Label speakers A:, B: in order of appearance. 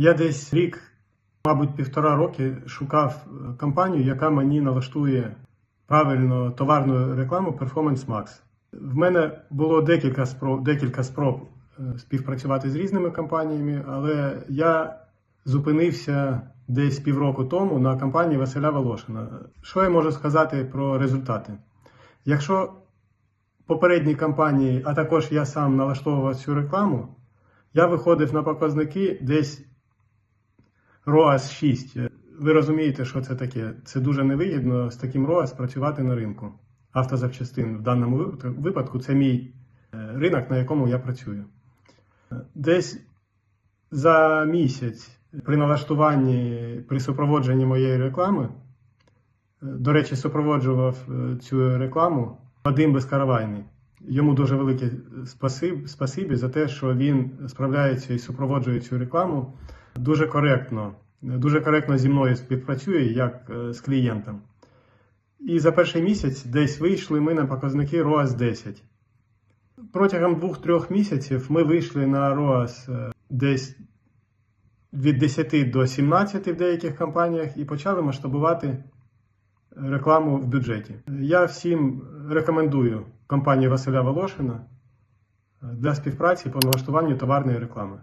A: Я десь рік, мабуть, півтора роки шукав е, компанію, яка мені налаштує правильно товарну рекламу Performance Max. В мене було декілька спроб, декілька спроб е, співпрацювати з різними компаніями, але я зупинився десь півроку тому на компанії Василя Волошина. Що я можу сказати про результати? Якщо попередній компанії, а також я сам налаштовував цю рекламу, я виходив на показники десь ROAS 6. Ви розумієте, що це таке? Це дуже невигідно з таким ROAS працювати на ринку автозапчастин. В даному випадку- це мій е, ринок, на якому я працюю. Е, Десь за місяць при налаштуванні, при супроводженні моєї реклами, е, до речі, супроводжував е, цю рекламу Вадим Безкаравайний. Йому дуже велике спасиб, спасибі за те, що він справляється і супроводжує цю рекламу дуже коректно. Дуже коректно зі мною співпрацює як е, з клієнтом. І за перший місяць десь вийшли ми на показники ROAS 10. Протягом 2-3 місяців ми вийшли на ROAS е, десь від 10 до 17 в деяких компаніях і почали масштабувати рекламу в бюджеті. Я всім рекомендую компанію Василя Волошина для співпраці по налаштуванню товарної реклами.